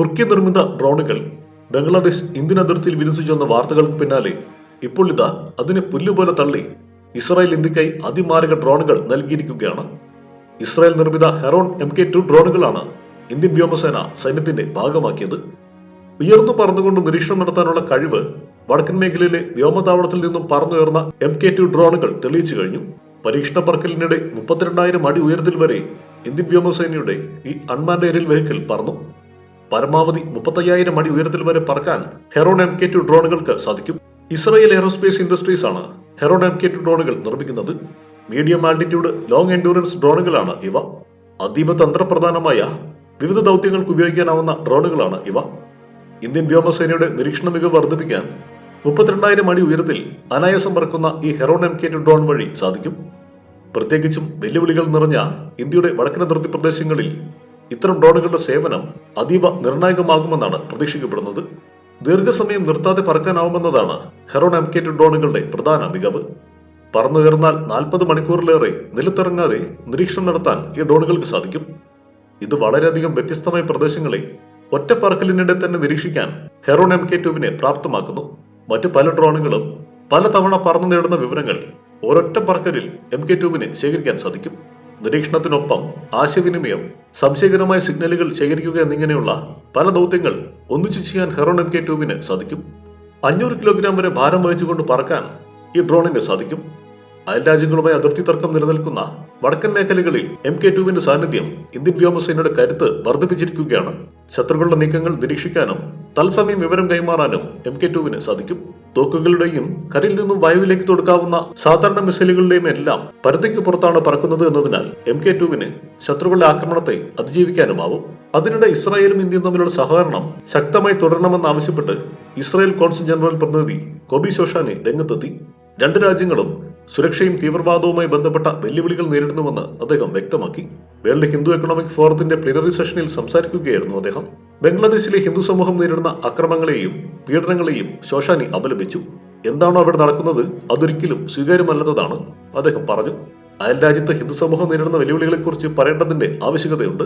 തുർക്കി നിർമ്മിത ഡ്രോണുകൾ ബംഗ്ലാദേശ് ഇന്ത്യൻ അതിർത്തിയിൽ വിന്യസിച്ചു വന്ന വാർത്തകൾക്ക് പിന്നാലെ ഇപ്പോൾ ഇതാ അതിനെ പുല്ലുപോലെ തള്ളി ഇസ്രായേൽ ഇന്ത്യക്കായി അതിമാരക ഡ്രോണുകൾ നൽകിയിരിക്കുകയാണ്. ഇസ്രായേൽ നിർമ്മിത ഹെറോൺ എം കെ ടു ഡ്രോണുകളാണ് ഇന്ത്യൻ വ്യോമസേന സൈന്യത്തിന്റെ ഭാഗമാക്കിയത്. ഉയർന്നു പറന്നുകൊണ്ട് നിരീക്ഷണം നടത്താനുള്ള കഴിവ് വടക്കൻ മേഖലയിലെ വ്യോമതാവളത്തിൽ നിന്നും പറന്നുയർന്ന എം കെ ടു ഡ്രോണുകൾ തെളിയിച്ചു കഴിഞ്ഞു. പരീക്ഷണ പറക്കലിനിടെ മുപ്പത്തിരണ്ടായിരം അടി ഉയരത്തിൽ വരെ ഇന്ത്യൻ വ്യോമസേനയുടെ ഈ അൺമാൻഡ് എയറിൽ വെഹിക്കിൾ പറന്നു. പരമാവധി മുപ്പത്തയ്യായിരം അടി ഉയരത്തിൽ വരെ പറക്കാൻ ഹെറോൺ എം കെ ടു ഡ്രോണുകൾക്ക് സാധിക്കും. ഇസ്രായേൽ എയറോസ്പേസ് ഇൻഡസ്ട്രീസ് ആണ് ഹെറോൺ എം കെ ടു ഡ്രോണുകൾ നിർമ്മിക്കുന്നത്. മീഡിയം ആൾട്ടിറ്റ്യൂഡ് ലോങ് എൻഡ്യൂറൻസ് ഡ്രോണുകളാണ് ഇവ. അതീവ തന്ത്രപ്രധാനമായ വിവിധ ദൗത്യങ്ങൾക്ക് ഉപയോഗിക്കാനാവുന്ന ഡ്രോണുകളാണ് ഇവ. ഇന്ത്യൻ വ്യോമസേനയുടെ നിരീക്ഷണ മികവ് വർദ്ധിപ്പിക്കാൻ മുപ്പത്തിരണ്ടായിരം അടി ഉയരത്തിൽ അനായാസം പറക്കുന്ന ഈ Heron M K two drone വഴി സാധിക്കും. പ്രത്യേകിച്ചും വെല്ലുവിളികൾ നിറഞ്ഞ ഇന്ത്യയുടെ വടക്കൻ അതിർത്തി പ്രദേശങ്ങളിൽ ഇത്തരം ഡ്രോണുകളുടെ സേവനം അതീവ നിർണായകമാകുമെന്നാണ് പ്രതീക്ഷിക്കപ്പെടുന്നത്. ദീർഘസമയം നിർത്താതെ പറക്കാനാവുമെന്നതാണ് ഹെറോൺ എം കെ ടു ഡ്രോണുകളുടെ പ്രധാന മികവ്. പറന്നുയർന്നാൽ നാൽപ്പത് മണിക്കൂറിലേറെ നിലത്തിറങ്ങാതെ നിരീക്ഷണം നടത്താൻ ഈ ഡ്രോണുകൾക്ക് സാധിക്കും. ഇത് വളരെയധികം വ്യത്യസ്തമായ പ്രദേശങ്ങളെ ഒറ്റ പറക്കലിനിടെ തന്നെ നിരീക്ഷിക്കാൻ ഹെറോൺ എം കെ ട്യൂബിനെ പ്രാപ്തമാക്കുന്നു. മറ്റു പല ഡ്രോണുകളും പല തവണ പറന്നു നേടുന്ന വിവരങ്ങൾ ഒരൊറ്റ പറക്കലിൽ എം കെ ട്യൂബിന് ശേഖരിക്കാൻ സാധിക്കും. നിരീക്ഷണത്തിനൊപ്പം ആശയവിനിമയം സംശയകരമായ സിഗ്നലുകൾ ശേഖരിക്കുക എന്നിങ്ങനെയുള്ള പല ദൗത്യങ്ങൾ ഒന്നിച്ചു ചെയ്യാൻ ഹെറോൺ എം കെ ട്യൂബിന് സാധിക്കും. അഞ്ഞൂറ് കിലോഗ്രാം വരെ ഭാരം വഹിച്ചുകൊണ്ട് പറക്കാൻ ഈ ഡ്രോണിന് സാധിക്കും. അയൽ രാജ്യങ്ങളുമായി അതിർത്തി തർക്കം നിലനിൽക്കുന്ന വടക്കൻ മേഖലകളിൽ എം കെ ടുവിന്റെ സാന്നിധ്യം ഇന്ത്യൻ വ്യോമസേനയുടെ കരുത്ത് വർദ്ധിപ്പിച്ചിരിക്കുകയാണ്. ശത്രുക്കളുടെ നീക്കങ്ങൾ നിരീക്ഷിക്കാനും തത്സമയം വിവരം കൈമാറാനും എം കെ ടുവിന് സാധിക്കും. തോക്കുകളുടെയും കരയിൽ നിന്നും വായുവിലേക്ക് തൊടുക്കാവുന്ന സാധാരണ മിസൈലുകളുടെയും എല്ലാം പരിധിക്ക് പുറത്താണ് പറക്കുന്നത് എന്നതിനാൽ എം കെ ടുവിന് ശത്രുക്കളുടെ ആക്രമണത്തെ അതിജീവിക്കാനുമാവും. അതിനിടെ ഇസ്രായേലും ഇന്ത്യയും തമ്മിലുള്ള സഹകരണം ശക്തമായി തുടരണമെന്നാവശ്യപ്പെട്ട് ഇസ്രായേൽ കോൺസുൽ ജനറൽ പ്രതിനിധി കോബി ഷോഷാനെ രംഗത്തെത്തി. രണ്ട് രാജ്യങ്ങളും സുരക്ഷയും തീവ്രവാദവുമായി ബന്ധപ്പെട്ട വെല്ലുവിളികൾ നേരിടുന്നുവെന്ന് അദ്ദേഹം വ്യക്തമാക്കി. വേൾഡ് ഹിന്ദു എക്കണോമിക് ഫോറത്തിന്റെ പ്ലിനറി സെഷനിൽ സംസാരിക്കുകയായിരുന്നു അദ്ദേഹം. ബംഗ്ലാദേശിലെ ഹിന്ദു സമൂഹം നേരിടുന്ന അക്രമങ്ങളെയും പീഡനങ്ങളെയും ശോഷാനി അപലപിച്ചു. എന്താണോ അവിടെ നടക്കുന്നത് അതൊരിക്കലും സ്വീകാര്യമല്ലാത്തതാണ് അദ്ദേഹം പറഞ്ഞു. അയൽ രാജ്യത്ത് ഹിന്ദു സമൂഹം നേരിടുന്ന വെല്ലുവിളികളെക്കുറിച്ച് പറയേണ്ടതിന്റെ ആവശ്യകതയുണ്ട്.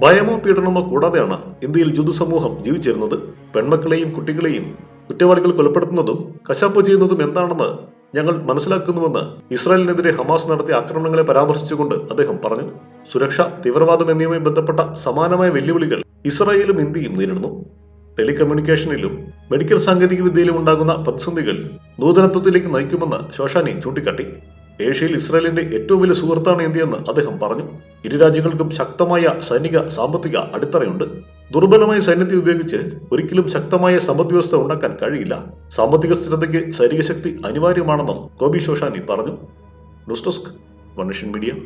ഭയമോ പീഡനമോ കൂടാതെയാണ് ഇന്ത്യയിൽ ജുദു സമൂഹം ജീവിച്ചിരുന്നത്. പെൺമക്കളെയും കുട്ടികളെയും കുറ്റവാളികൾ കൊലപ്പെടുത്തുന്നതും കശാപ്പ് ചെയ്യുന്നതും എന്താണെന്ന് ഞങ്ങൾ മനസ്സിലാക്കുന്നുവെന്ന് ഇസ്രായേലിനെതിരെ ഹമാസ് നടത്തിയ ആക്രമണങ്ങളെ പരാമർശിച്ചുകൊണ്ട് അദ്ദേഹം പറഞ്ഞു സുരക്ഷ തീവ്രവാദം എന്നിവയുമായി ബന്ധപ്പെട്ട സമാനമായ വെല്ലുവിളികൾ ഇസ്രായേലും ഇന്ത്യയും നേരിടുന്നു. ടെലികമ്മ്യൂണിക്കേഷനിലും മെഡിക്കൽ സാങ്കേതിക വിദ്യയിലും ഉണ്ടാകുന്ന പ്രതിസന്ധികൾ നൂതനത്വത്തിലേക്ക് നയിക്കുമെന്ന് ശോഷാനി ചൂണ്ടിക്കാട്ടി. ഏഷ്യയിൽ ഇസ്രായേലിന്റെ ഏറ്റവും വലിയ സുഹൃത്താണ് ഇന്ത്യയെന്ന് അദ്ദേഹം പറഞ്ഞു. ഇരു രാജ്യങ്ങൾക്കും ശക്തമായ സൈനിക സാമ്പത്തിക അടിത്തറയുണ്ട്. ദുർബലമായ സൈന്യത്തെ ഉപയോഗിച്ച് ഒരിക്കലും ശക്തമായ സമ്പദ് വ്യവസ്ഥ ഉണ്ടാക്കാൻ കഴിയില്ല. സാമ്പത്തിക സ്ഥിരതയ്ക്ക് സൈനിക ശക്തി അനിവാര്യമാണെന്നും കോബി ശോഷാനി പറഞ്ഞു. News desk media.